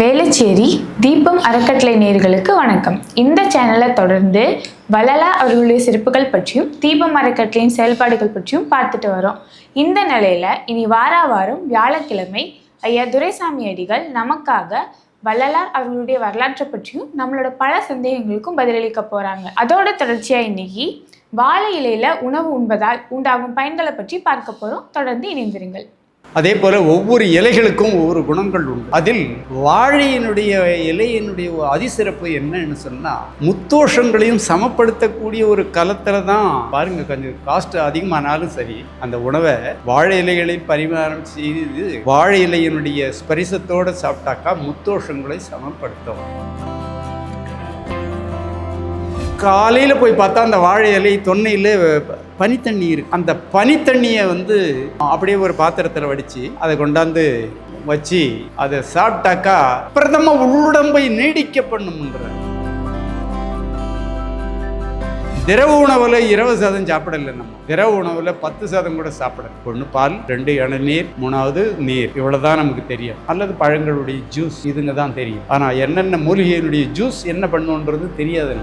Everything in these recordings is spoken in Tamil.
வேளச்சேரி தீபம் அறக்கட்டளை நேர்களுக்கு வணக்கம். இந்த சேனலை தொடர்ந்து வளலா அவர்களுடைய சிறப்புகள் பற்றியும் தீபம் அறக்கட்டளையின் செயல்பாடுகள் பற்றியும் பார்த்துட்டு வரோம். இந்த நிலையில் இனி வாரா வாரம் வியாழக்கிழமை ஐயா துரைசாமி அடிகள் நமக்காக வள்ளலார் அவர்களுடைய வரலாற்றை பற்றியும் நம்மளோட பல சந்தேகங்களுக்கும் பதிலளிக்க போகிறாங்க அதோட தொடர்ச்சியாக இன்னைக்கு வாழை இலையில் உணவு உண்பதால் உண்டாகும் பயன்களை பற்றி பார்க்க போகிறோம் தொடர்ந்து இணைந்திருங்கள். அதே போல் ஒவ்வொரு இலைகளுக்கும் ஒவ்வொரு குணங்கள் உண்டு. அதில் வாழையினுடைய இலையினுடைய அதிசிறப்பு என்னன்னு சொன்னால் முத்தோஷங்களையும் சமப்படுத்தக்கூடிய ஒரு கலத்தில் தான் பாருங்க கொஞ்சம் காஸ்ட் அதிகமானாலும் சரி அந்த உணவை வாழை இலைகளில் பரிமாறம் செய்து வாழை இலையினுடைய ஸ்பரிசத்தோட சாப்பிட்டாக்கா முத்தோஷங்களை சமப்படுத்தும். காலையில் போய் பார்த்தா அந்த வாழை இலை தொன்னையில் பனித்தண்ணி இருக்கு. அந்த பனித்தண்ணியை வந்து அப்படியே ஒரு பாத்திரத்தில் வடித்து அதை கொண்டாந்து வச்சு அதை சாப்பிட்டாக்கா பிரதம உள்ளுடம்பை நீடிக்க பண்ணும்ன்ற திரவ உணவில் இருபது சதம் சாப்பிடல நம்ம. திரவ உணவில் பத்து சதம் கூட சாப்பிடல. ஒன்று பால் ரெண்டு இளநீர் மூணாவது நீர். இவ்வளவுதான் நமக்கு தெரியும். அல்லது பழங்களுடைய ஜூஸ் இதுங்க தான் தெரியும். ஆனால் என்னென்ன மூலிகையினுடைய ஜூஸ் என்ன பண்ணுன்றது தெரியாது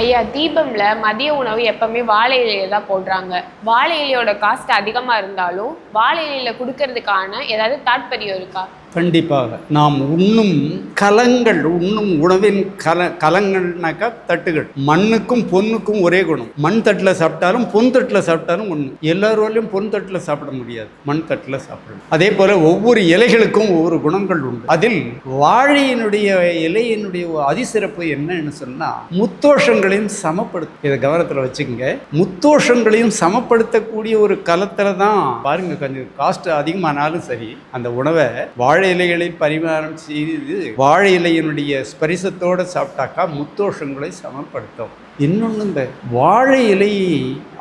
ஐயா தீபம்ல மதிய உணவு எப்பவுமே வாழை இலையில தான் போடுறாங்க. வாழை இலையோட காஸ்ட் அதிகமா இருந்தாலும் வாழை இலையில கொடுக்கறதுக்கான ஏதாவது தாற்பயம் இருக்கா? கண்டிப்பாக. நாம் உண்ணும் கலங்கள் உண்ணும் உணவின் கல கலங்கள்னாக்கா தட்டுகள். மண்ணுக்கும் பொண்ணுக்கும் ஒரே குணம். மண் தட்டில் சாப்பிட்டாலும் பொன் தட்டில் சாப்பிட்டாலும் ஒன்று எல்லாரோலையும் பொன் தட்டில் சாப்பிட முடியாது. மண் தட்டில் சாப்பிடணும். அதே போல் ஒவ்வொரு இலைகளுக்கும் ஒவ்வொரு குணங்கள் உண்டு. அதில் வாழையினுடைய இலையினுடைய அதிசிறப்பு என்னன்னு சொன்னால் முத்தோஷங்களையும் சமப்படுத்தும் இதை கவனத்தில் வச்சுக்கோங்க. முத்தோஷங்களையும் சமப்படுத்தக்கூடிய ஒரு கலத்தில் தான் பாருங்க கொஞ்சம் காஸ்ட் அதிகமானாலும் சரி அந்த உணவை வாழை இலைகளில் பரிமாறம் செய்து வாழை இலையினுடைய ஸ்பரிசத்தோடு சாப்பிட்டாக்கா முத்தோஷங்களை சமப்படுத்தும். இன்னொன்று இந்த வாழை இலையை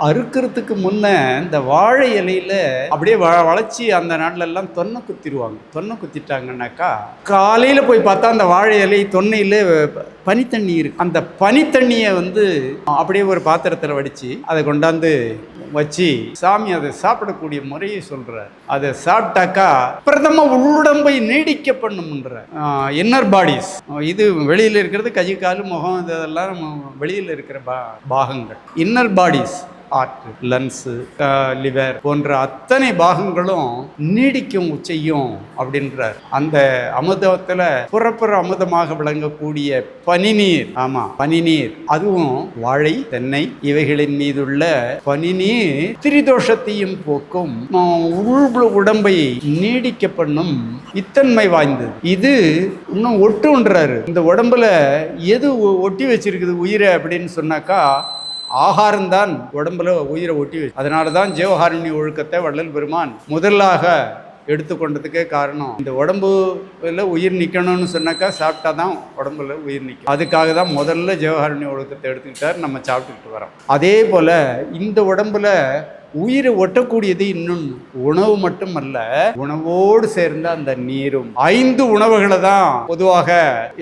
அறுக்கிறதுக்கு முன்ன இந்த வாழை இலையில அப்படியே வ வளைச்சி அந்த நாட்லெல்லாம் தொன்னை குத்திடுவாங்க தொன்னை குத்திட்டாங்கன்னாக்கா காலையில் போய் பார்த்தா அந்த வாழை இலை தொன்னையில் பனித்தண்ணி இருக்கு. அந்த பனித்தண்ணியை வந்து அப்படியே ஒரு பாத்திரத்தில் வடித்து அதை கொண்டாந்து வச்சு சாமி அதை சாப்பிடக்கூடிய முறையை சொல்கிறார் அதை சாப்பிட்டாக்கா பிரதம உள்ளுடம்பை நீடிக்க பண்ணும்ன்ற இன்னர் பாடிஸ் இது வெளியில் இருக்கிறது கை கால் முகம் இதெல்லாம் வெளியில் வெளியில் இருக்கிற பா பாகங்கள். Inner bodies are lungs liver போன்ற அத்தனை பாகங்களும் நீடிக்கும் உச்சையும் அப்படின்றார். அந்த அமுதத்தில் புறப்புற அமுதமாக விளங்கக்கூடிய பனிநீர் ஆமாம் பனிநீர். அதுவும் வாழை தென்னை இவைகளின் மீதுள்ள பனிநீர் திரிதோஷத்தையும் போக்கும் உள் உடம்பை நீடிக்க பண்ணும் இத்தன்மை வாய்ந்தது. இது இன்னும் ஒட்டுன்றாரு. இந்த உடம்புல எது ஒ- ஒட்டி வச்சிருக்குது உயிரை அப்படின்னு சொன்னாக்கா ஆகாரம்தான் உடம்புல உயிரை ஒட்டி வச்சு. அதனால தான் ஜீவகாருண்ய ஒழுக்கத்தை வள்ளல் பெருமான் முதலாக எடுத்துக்கொண்டதுக்கே காரணம். இந்த உடம்புல உயிர் நிற்கணும்னு சொன்னாக்கா சாப்பிட்டா தான் உடம்புல உயிர் நிற்கும் அதுக்காக தான் முதல்ல ஜீவகாருண்ய ஒழுக்கத்தை எடுத்துக்கிட்டார். நம்ம சாப்பிட்டுக்கிட்டு வரோம். அதே போல் இந்த உடம்புல உயிரை ஒட்டக்கூடியது இன்னொன்று உணவு மட்டுமல்ல உணவோடு சேர்ந்த அந்த நீரும். ஐந்து உணவுகளை தான் பொதுவாக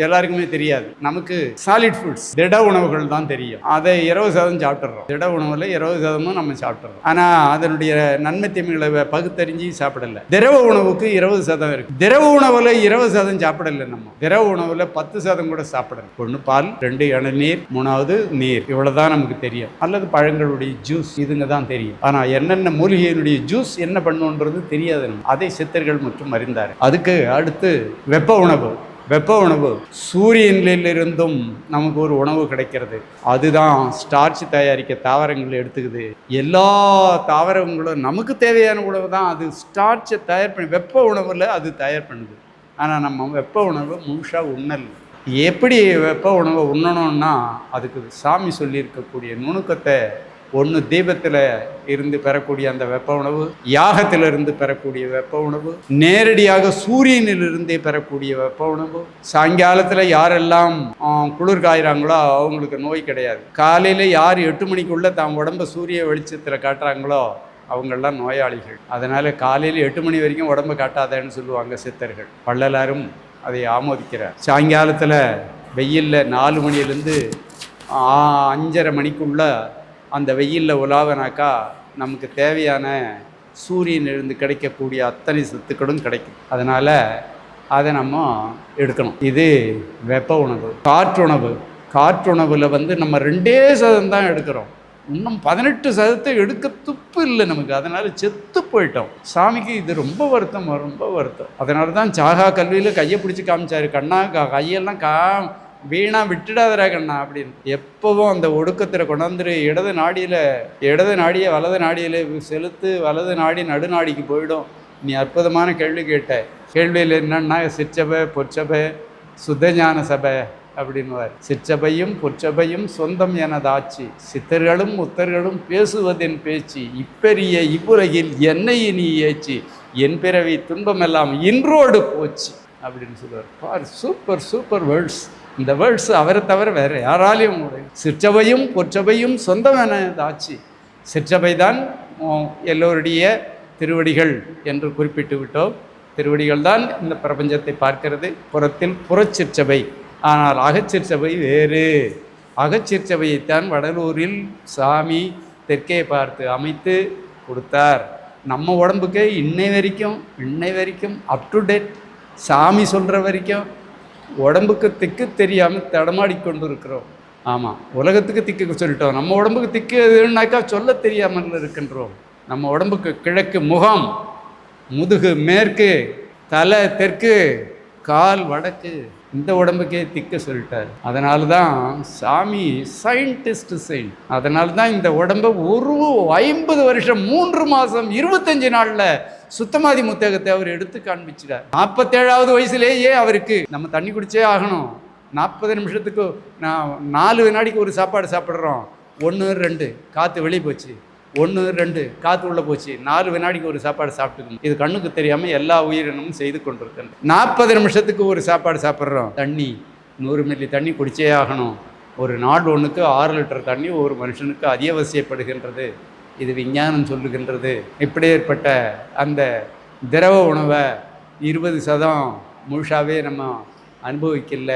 எல்லாருக்குமே தெரியாது. நமக்கு சாலிட் ஃபுட்ஸ் திட உணவுகள் தான் தெரியும். அதை இருபது சதம் சாப்பிட்றோம் திட உணவுல இருபது சதமும் நம்ம சாப்பிட்றோம் ஆனா அதனுடைய நன்மை தீமைகளை பகுத்தறிஞ்சு சாப்பிடல. திரவ உணவுக்கு இருபது சதம் இருக்கு. திரவ உணவுல இருபது சதம் சாப்பிடல நம்ம. திரவ உணவுல பத்து சதம் கூட சாப்பிடல. ஒன்று பால் ரெண்டு இளநீர் மூணாவது நீர். இவ்வளவுதான் நமக்கு தெரியும். அல்லது பழங்களுடைய ஜூஸ் இதுங்க தான் தெரியும். ஆனால் என்னென்ன மூலிகையினுடைய ஜூஸ் என்ன பண்ணுன்றது தெரியாது. அதை சித்தர்கள் மற்றும் அறிந்தார். அதுக்கு அடுத்து வெப்ப உணவு. வெப்ப உணவு. சூரியனிலிருந்தும் நமக்கு ஒரு உணவு கிடைக்கிறது. அதுதான் ஸ்டார்ச் தயாரிக்க தாவரங்கள் எடுத்துக்குது. எல்லா தாவரங்களும் நமக்கு தேவையான உணவு தான். அது ஸ்டார்ச்சை தயார் பண்ணி வெப்ப உணவில் அது தயார் பண்ணுது. ஆனால் நம்ம வெப்ப உணவு முழுசாக உண்ணல். எப்படி வெப்ப உணவை உண்ணணும்னா அதுக்கு சாமி சொல்லியிருக்கக்கூடிய நுணுக்கத்தை ஒன்று தீபத்தில் இருந்து பெறக்கூடிய அந்த வெப்ப உணவு யாகத்திலிருந்து பெறக்கூடிய வெப்ப உணவு நேரடியாக சூரியனிலிருந்தே பெறக்கூடிய வெப்ப உணவு. சாயங்காலத்தில் யாரெல்லாம் குளிர் காயிறாங்களோ அவங்களுக்கு நோய் கிடையாது. காலையில் யார் எட்டு மணிக்குள்ளே தான் உடம்ப சூரிய வெளிச்சத்தில் காட்டுறாங்களோ அவங்கெல்லாம் நோயாளிகள். அதனால் காலையில் எட்டு மணி வரைக்கும் உடம்பு காட்டாதேன்னு சொல்லுவாங்க சித்தர்கள். பள்ளலாரும் அதை ஆமோதிக்கிறார். சாயங்காலத்தில் வெயிலில் நாலு மணிலேருந்து அஞ்சரை மணிக்குள்ளே அந்த வெயிலில் உலாவினாக்கா நமக்கு தேவையான சூரியனிலிருந்து கிடைக்கக்கூடிய அத்தனை சத்துக்களும் கிடைக்கும். அதனால் அதை நம்ம எடுக்கணும். இது வெப்ப உணவு காற்றுணவு காற்றுணவில் வந்து நம்ம ரெண்டே சதம் தான் எடுக்கிறோம். இன்னும் பதினெட்டு சதத்தை எடுக்க துப்பு இல்லை நமக்கு. அதனால் செத்து போயிட்டோம். சாமிக்கு இது ரொம்ப வருத்தம் ரொம்ப வருத்தம். அதனால தான் சாகா கல்வியில் கையை பிடிச்சி காமிச்சார். கண்ணா கையெல்லாம் கா வீணா விட்டுடாதரா கண்ணா அப்படின்னு. எப்பவும் அந்த ஒடுக்கத்தில் கொண்டாந்துரு இடது நாடியில் இடது நாடியை வலது நாடியில் செலுத்து வலது நாடி நடுநாடிக்கு போயிடும். நீ அற்புதமான கேள்வி கேட்ட. கேள்வியில் என்னன்னா சிற்றபை பொற்சபை சுத்தஞான சபை அப்படின்னுவார். சிற்றபையும் பொற்றபையும் சொந்தம் எனதாச்சு சித்தர்களும் முத்தர்களும் பேசுவதென் பேச்சு. இப்பெரிய இவ்வுலகில் என்னை நீ ஏச்சு. என் பிறவி துன்பமெல்லாம் இன்றோடு போச்சு அப்படின்னு சொல்லுவார். பார் சூப்பர் சூப்பர் வேர்ட்ஸ் இந்த வேர்ட்ஸ் அவரை தவிர வேறு யாராலையும் சிற்றவையும் பொற்றவையும் சொந்தமானதாச்சு. சிற்றவை தான் எல்லோருடைய திருவடிகள் என்று குறிப்பிட்டு விட்டோம். திருவடிகள் தான் இந்த பிரபஞ்சத்தை பார்க்கிறது. புறத்தில் புறச்சிற்சபை. ஆனால் அகச்சிற்சபை வேறு. அகச்சிற்சபையைத்தான் வடலூரில் சாமி தெற்கே பார்த்து அமைத்து கொடுத்தார். நம்ம உடம்புக்கு இன்னை வரைக்கும் இன்னை வரைக்கும் அப் டு டேட் சாமி சொல்கிற வரைக்கும் உடம்புக்கு திக்கு தெரியாமல் தடமாடி கொண்டு இருக்கிறோம் ஆமாம் உலகத்துக்கு திக்கு சொல்லிட்டோம். நம்ம உடம்புக்கு திக்கு எதுனாக்கா சொல்ல தெரியாமல் இருக்கின்றோம். நம்ம உடம்புக்கு கிழக்கு முகம் முதுகு மேற்கு தலை தெற்கு கால் வடக்கு. இந்த உடம்புக்கே திக்க சொல்லிட்டார். அதனால தான் சாமி சயின்டிஸ்ட் சைன் அதனால தான் இந்த உடம்பை ஒரு ஐம்பது வருஷம் மூன்று மாதம் இருபத்தஞ்சு நாளில் சுத்தமாதி முத்தகத்தை அவர் எடுத்து காண்பிச்சிட்டார். நாற்பத்தேழாவது வயசுலேயே அவருக்கு நம்ம தண்ணி குடிச்சே ஆகணும். நாற்பது நிமிஷத்துக்கு நான் நாலு வினாடிக்கு ஒரு சாப்பாடு சாப்பிட்றோம். ஒன்று ரெண்டு காற்று வெளியே போச்சு. ஒன்று ரெண்டு காற்று உள்ளே போச்சு. நாலு வினாடிக்கு ஒரு சாப்பாடு சாப்பிட்டுக்கணும். இது கண்ணுக்கு தெரியாமல் எல்லா உயிரினமும் செய்து கொண்டிருக்கணும் நாற்பது நிமிஷத்துக்கு ஒரு சாப்பாடு சாப்பிட்றோம். தண்ணி நூறு மில்லி தண்ணி குடிச்சே ஆகணும். ஒரு நாள் ஒன்றுக்கு ஆறு லிட்டர் தண்ணி ஒரு மனுஷனுக்கு அத்தியாவசியப்படுகின்றது. இது விஞ்ஞானம் சொல்லுகின்றது. இப்படி ஏற்பட்ட அந்த திரவ உணவை இருபது சதம் முழுசாகவே நம்ம அனுபவிக்கல.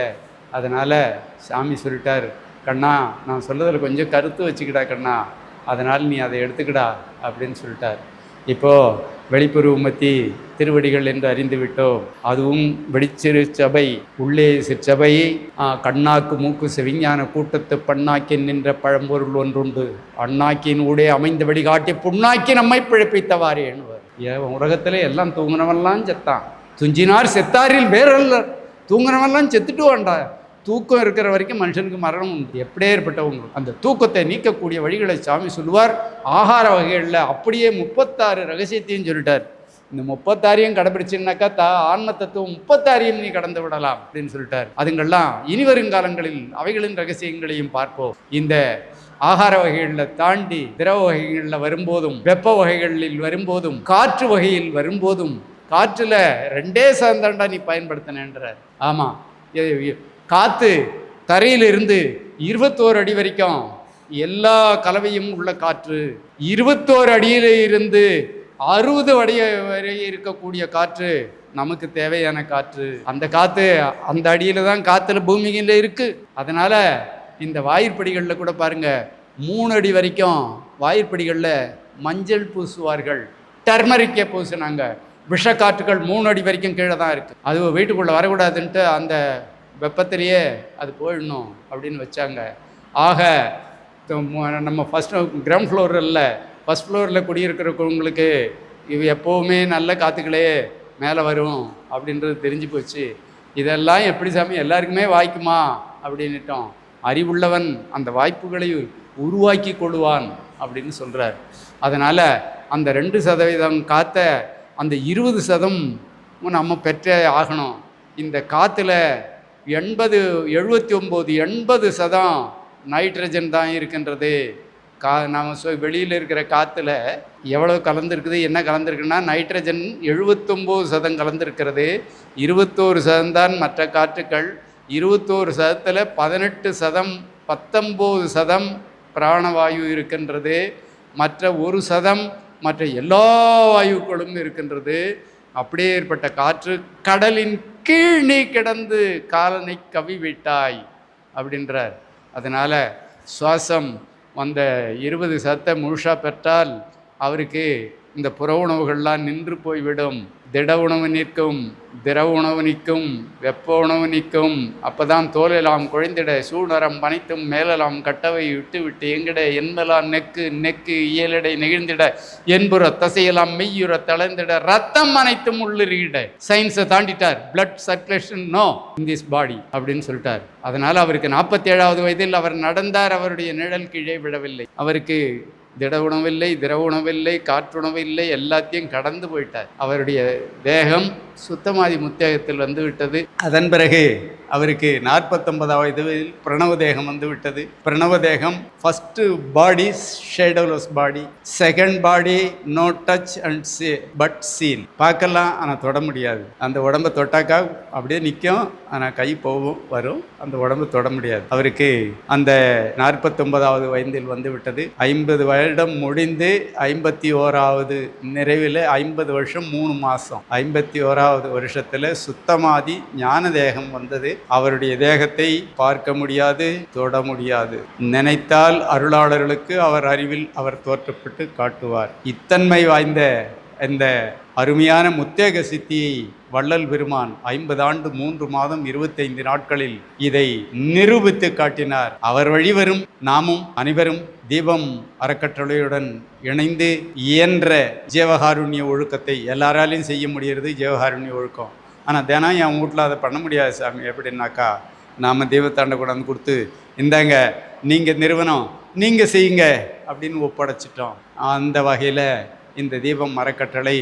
அதனால் சாமி சொல்லிட்டார் கண்ணா நான் சொல்கிறதில் கொஞ்சம் கருத்து வச்சுக்கிட்டா கண்ணா. அதனால் நீ அதை எடுத்துக்கிடா அப்படின்னு சொல்லிட்டார். இப்போது வெளிப்புற உமத்தி திருவடிகள் என்று அறிந்துவிட்டோம். அதுவும் வெளிச்சிறு சபை உள்ளே சிற்சபை ஆ, கண்ணாக்கு மூக்கு செவிஞான கூட்டத்து பண்ணாக்கின் நின்ற பழம்பொருள் ஒன்றுண்டு. அண்ணாக்கின் ஊடே அமைந்த வழிகாட்டி புண்ணாக்கி நம்மை பிழைப்பித்தவாறு எண்ணுவார். உலகத்தில் எல்லாம் தூங்கினவெல்லாம் செத்தான். துஞ்சினார் செத்தாரில் வேறல்ல தூங்குனவெல்லாம் செத்துட்டு வாண்டா. தூக்கம் இருக்கிற வரைக்கும் மனுஷனுக்கு மரணம் உண்டு. எப்படியே ஏற்பட்டவங்க அந்த தூக்கத்தை நீக்கக்கூடிய வழிகளை சாமி சொல்லுவார். ஆகார வகைகளில் அப்படியே முப்பத்தாறு ரகசியத்தையும் சொல்லிட்டார். இந்த முப்பத்தாரையும் கடைபிடிச்சின்னாக்கா தா ஆன்ம தத்துவம் முப்பத்தாறையும் நீ கடந்து விடலாம் அப்படின்னு சொல்லிட்டார். அதுங்கெல்லாம் இனி வருங்காலங்களில் அவைகளின் ரகசியங்களையும் பார்ப்போம். இந்த ஆகார வகைகளில் தாண்டி திரவ வகைகளில் வரும்போதும் வெப்ப வகைகளில் வரும்போதும் காற்று வகையில் வரும்போதும் காற்றில் ரெண்டே சார்ந்தாண்டா நீ பயன்படுத்தினேன்றார். ஆமாம் காற்று தரையிலிருந்து இருபத்தோரு அடி வரைக்கும் எல்லா கலவையும் உள்ள காற்று. இருபத்தோரு அடியில் இருந்து அறுபது அடி வரை இருக்கக்கூடிய காற்று நமக்கு தேவையான காற்று. அந்த காற்று அந்த அடியில் தான் காற்றுல பூமியில் இருக்குது அதனால் இந்த வாயிற்படிகளில் கூட பாருங்கள் மூணு அடி வரைக்கும் வாயிற்படிகளில் மஞ்சள் பூசுவார்கள். டர்மரிக்கை பூசினாங்க. விஷக்காற்றுகள் மூணு அடி வரைக்கும் கீழே தான் இருக்குது அது வீட்டுக்குள்ளே வரக்கூடாதுன்ட்டு அந்த வெப்பத்திலேயே அது போயிடணும் அப்படின்னு வச்சாங்க. ஆக நம்ம ஃபஸ்ட் கிரவுண்ட் ஃப்ளோர் இல்லை. ஃபஸ்ட் ஃப்ளோரில் குடியிருக்கிறவங்களுக்கு இது எப்போவுமே நல்ல காற்றுகளே மேலே வரும் அப்படின்றது தெரிஞ்சு போச்சு. இதெல்லாம் எப்படி சாமி எல்லாருக்குமே வாய்க்குமா அப்படின்னுட்டோம். அறிவுள்ளவன் அந்த வாய்ப்புகளை உருவாக்கி கொள்வான் அப்படின்னு சொல்கிறார் அதனால் அந்த ரெண்டு சதவீதம் காத்த அந்த இருபது சதம் நம்ம பெற்றே ஆகணும். இந்த காற்றுல எண்பது எழுபத்தி ஒம்பது எண்பது சதம் நைட்ரஜன் தான் இருக்கின்றது. கா நம்ம சொ வெளியில் இருக்கிற காற்றுல எவ்வளோ கலந்துருக்குது என்ன கலந்துருக்குன்னா நைட்ரஜன் எழுபத்தொம்போது சதம் கலந்துருக்கிறது. இருபத்தோரு சதம் தான் மற்ற காற்றுக்கள். இருபத்தோரு சதத்தில் பதினெட்டு சதம் பத்தொம்போது சதம் பிராணவாயு இருக்கின்றது. மற்ற ஒரு சதம் மற்ற எல்லா வாயுக்களும் இருக்கின்றது. அப்படியே ஏற்பட்ட காற்று கடலின் கீழ் நீ கிடந்து காலனை கவி விட்டாய் அப்படின்றார். அதனால் சுவாசம் வந்த இருபது சத்தை முழுசாக பெற்றால் அவருக்கு இந்த புற உணவுகள்லாம் நின்று போய்விடும். திட உணவு நிற்கும் திரவ உணவு நிற்கும் வெப்ப உணவு நிற்கும் அப்பதான் தோலெல்லாம் குழைந்திட சூடரம் பனைத்தும் மேலெல்லாம் கட்டவை விட்டு விட்டு எங்கிட என்பலாம் நெக்கு நெக்கு இயலடை நெகிழ்ந்திட. என்புற தசையெல்லாம் மெய்யுற தளர்ந்திட ரத்தம் அனைத்தும் உள்ளிருகிட. சயின்ஸை தாண்டிட்டார். Blood circulation no in this body அப்படின்னு சொல்லிட்டார். அதனால் அவருக்கு நாற்பத்தி ஏழாவது வயதில் அவர் நடந்தார் அவருடைய நிழல் கீழே விழவில்லை. அவருக்கு திட உணவில்லை திரவ உணவில்லை காற்றுணவில்லை எல்லாத்தையும் கடந்து போயிட்டார். அவருடைய தேகம் சுத்தமாதி முத்தேகத்தில் வந்து விட்டது. அதன் பிறகு அவருக்கு நாற்பத்தொன்பதாவது வயதில் பிரணவ தேகம் வந்து விட்டது. பிரணவ தேகம் first body shadowless body second body no touch and say but seen பார்க்கலாம் ஆனால் தொட முடியாது. அந்த உடம்பை தொட்டாக்கா அப்படியே நிற்கும் ஆனால் கை போகும் வரும். அந்த உடம்பு தொட முடியாது. அவருக்கு அந்த நாற்பத்தொன்பதாவது வயதில் வந்து விட்டது. ஐம்பது வருடம் முடிந்து ஐம்பத்தி ஓராவது நிறைவில் ஐம்பது வருஷம் மூணு மாதம் ஐம்பத்தி ஓராவது வருஷத்தில் சுத்தமாதி ஞான தேகம் வந்தது. அவருடைய தேகத்தை பார்க்க முடியாது தொட முடியாது. நினைத்தால் அருளாளர்களுக்கு அவர் அறிவில் அவர் தோற்றப்பட்டு காட்டுவார். இத்தன்மை வாய்ந்த இந்த அருமையான முத்தேக சித்தியை வள்ளல் பெருமான் ஐம்பது ஆண்டு மூன்று மாதம் இருபத்தைந்து நாட்களில் இதை நிரூபித்து காட்டினார். அவர் வழிவரும் நாமும் அனைவரும் தீபம் அறக்கட்டளையுடன் இணைந்து இயன்ற ஜீவகாருண்ய ஒழுக்கத்தை எல்லாராலையும் செய்ய முடிகிறது ஜீவகாருண்ய ஒழுக்கம். ஆனால் தினம் என் வீட்டில் அதை பண்ண முடியாது சாமி. எப்படின்னாக்கா நாம் தெய்வத்தாண்ட கொண்டாந்து கொடுத்து இந்தாங்க நீங்கள் நிறுவனம் நீங்கள் செய்யுங்க அப்படின்னு ஒப்படைச்சிட்டோம். அந்த வகையில் இந்த தீபம் மரக்கட்டளை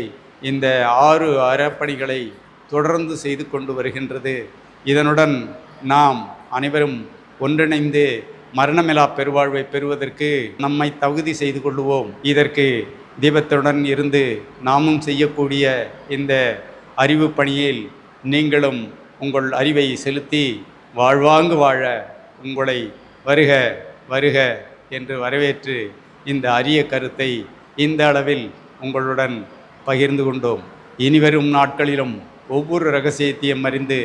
இந்த ஆறு அறப்பணிகளை தொடர்ந்து செய்து கொண்டு வருகின்றது. இதனுடன் நாம் அனைவரும் ஒன்றிணைந்து மரணமிலா பெருவாழ்வை பெறுவதற்கு நம்மை தகுதி செய்து கொள்வோம் இதற்கு தீபத்துடன் இருந்து நாமும் செய்யக்கூடிய இந்த அறிவு பணியில் நீங்களும் உங்கள் அறிவை செலுத்தி வாழ்வாங்கு வாழ உங்களை வருக வருக என்று வரவேற்று இந்த அரிய கருத்தை இந்த அளவில் உங்களுடன் பகிர்ந்து கொண்டோம். இனிவரும் நாட்களிலும் ஒவ்வொரு ரகசியத்தையும் அறிந்து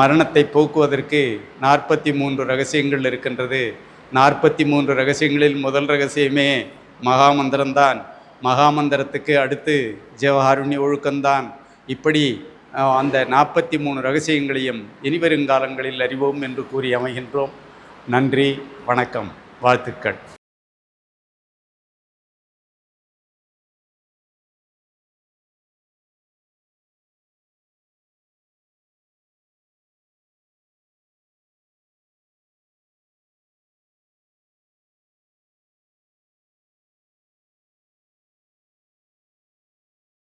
மரணத்தை போக்குவதற்கு நாற்பத்தி மூன்று ரகசியங்கள் இருக்கின்றது. நாற்பத்தி மூன்று ரகசியங்களில் முதல் ரகசியமே மகாமந்திரம்தான். மகாமந்திரத்துக்கு அடுத்து ஜீவகாருண்ய ஒழுக்கம்தான். இப்படி அந்த நாற்பத்தி மூணு ரகசியங்களையும் இனிவருங்காலங்களில் அறிவோம் என்று கூறி அமைகின்றோம். நன்றி வணக்கம் வாழ்த்துக்கள்.